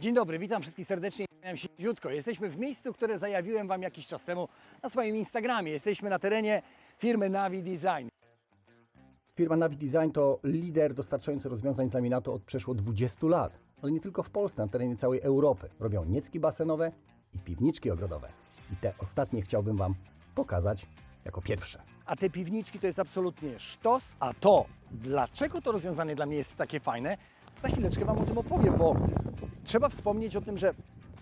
Dzień dobry, witam wszystkich serdecznie. Nazywam się Ziutko. Jesteśmy w miejscu, które zajawiłem Wam jakiś czas temu na swoim Instagramie. Jesteśmy na terenie firmy Navi Design. Firma Navi Design to lider dostarczający rozwiązań z laminatu od przeszło 20 lat. Ale nie tylko w Polsce, na terenie całej Europy. Robią niecki basenowe i piwniczki ogrodowe. I te ostatnie chciałbym Wam pokazać jako pierwsze. A te piwniczki to jest absolutnie sztos, a to, dlaczego to rozwiązanie dla mnie jest takie fajne, za chwileczkę Wam o tym opowiem, bo trzeba wspomnieć o tym, że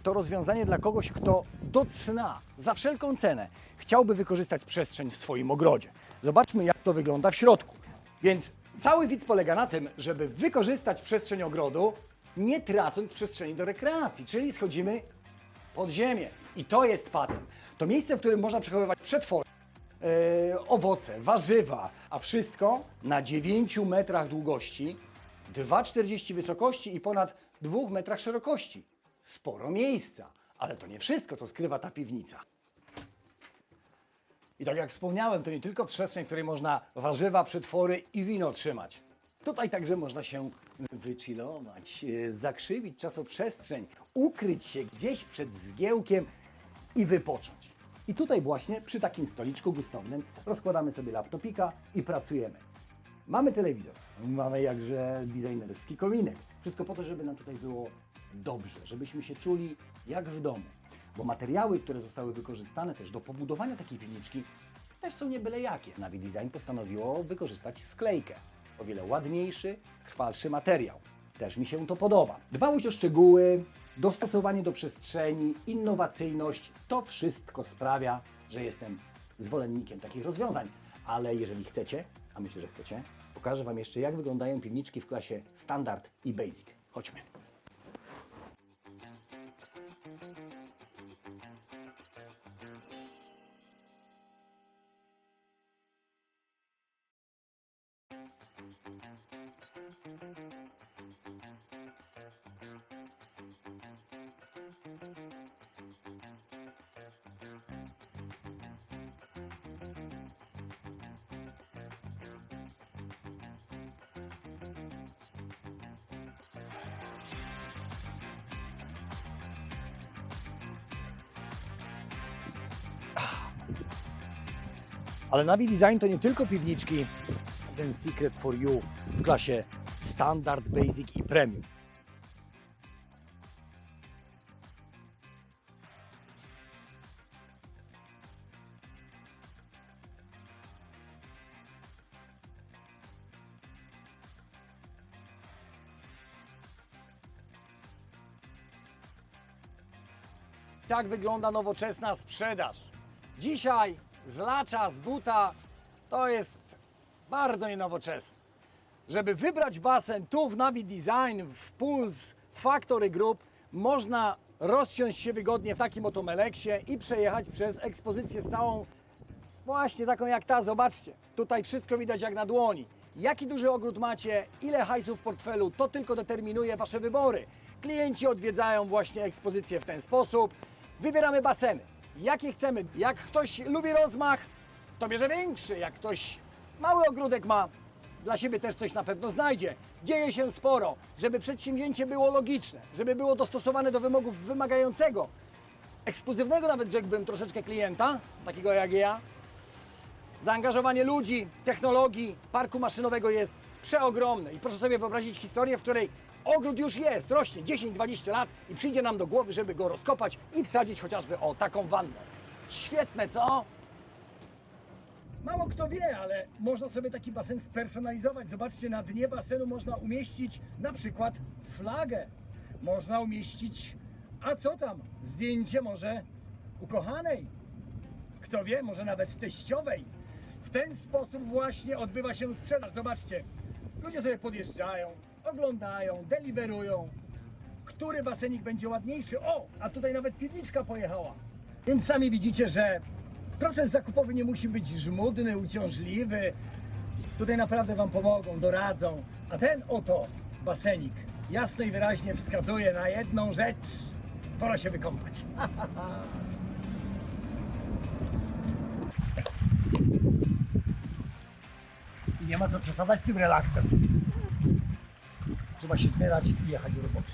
to rozwiązanie dla kogoś, kto do cna, za wszelką cenę, chciałby wykorzystać przestrzeń w swoim ogrodzie. Zobaczmy, jak to wygląda w środku. Więc cały widz polega na tym, żeby wykorzystać przestrzeń ogrodu, nie tracąc przestrzeni do rekreacji, czyli schodzimy pod ziemię. I to jest patent. To miejsce, w którym można przechowywać przetwory, e, owoce, warzywa, a wszystko na 9 metrach długości, 2,40 wysokości i ponad 2 metrach szerokości. Sporo miejsca, ale to nie wszystko, co skrywa ta piwnica. I tak jak wspomniałem, to nie tylko przestrzeń, w której można warzywa, przetwory i wino trzymać. Tutaj także można się wychillować, e, zakrzywić czasoprzestrzeń, ukryć się gdzieś przed zgiełkiem i wypocząć. I tutaj właśnie przy takim stoliczku gustownym rozkładamy sobie laptopika i pracujemy. Mamy telewizor, mamy jakże designerski kominek. Wszystko po to, żeby nam tutaj było dobrze, żebyśmy się czuli jak w domu. Bo materiały, które zostały wykorzystane też do pobudowania takiej piwniczki, też są nie byle jakie. Navi Design postanowiło wykorzystać sklejkę. O wiele ładniejszy, trwalszy materiał. Też mi się to podoba. Dbałość o szczegóły, dostosowanie do przestrzeni, innowacyjność, to wszystko sprawia, że jestem zwolennikiem takich rozwiązań. Ale jeżeli chcecie, a myślę, że chcecie, pokażę Wam jeszcze, jak wyglądają piwniczki w klasie Standard i Basic. Chodźmy. Ale Navi Design to nie tylko piwniczki, ten Secret for You w klasie Standard, Basic i Premium. Tak wygląda nowoczesna sprzedaż. Dzisiaj z lacza, z buta to jest bardzo nienowoczesne. Żeby wybrać basen tu w Navi Design, w Pulse, w Factory Group, można rozsiąść się wygodnie w takim oto meleksie i przejechać przez ekspozycję stałą, właśnie taką jak ta, zobaczcie. Tutaj wszystko widać jak na dłoni. Jaki duży ogród macie, ile hajsu w portfelu, to tylko determinuje Wasze wybory. Klienci odwiedzają właśnie ekspozycję w ten sposób. Wybieramy baseny. Jakie chcemy. Jak ktoś lubi rozmach, to bierze większy. Jak ktoś mały ogródek ma, dla siebie też coś na pewno znajdzie. Dzieje się sporo, żeby przedsięwzięcie było logiczne, żeby było dostosowane do wymogów wymagającego, ekskluzywnego nawet rzekłbym troszeczkę klienta, takiego jak ja. Zaangażowanie ludzi, technologii, parku maszynowego jest przeogromne. I proszę sobie wyobrazić historię, w której ogród już jest, rośnie 10-20 lat i przyjdzie nam do głowy, żeby go rozkopać i wsadzić chociażby o taką wannę. Świetne, co? Mało kto wie, ale można sobie taki basen spersonalizować. Zobaczcie, na dnie basenu można umieścić na przykład flagę. Można umieścić, a co tam, zdjęcie może ukochanej. Kto wie, może nawet teściowej. W ten sposób właśnie odbywa się sprzedaż. Zobaczcie, ludzie sobie podjeżdżają, oglądają, deliberują, który basenik będzie ładniejszy. O, a tutaj nawet piwniczka pojechała. Więc sami widzicie, że proces zakupowy nie musi być żmudny, uciążliwy. Tutaj naprawdę Wam pomogą, doradzą. A ten oto basenik jasno i wyraźnie wskazuje na jedną rzecz. Pora się wykąpać. I nie ma co przesadzać z tym relaksem. Trzeba się zbierać i jechać do roboty.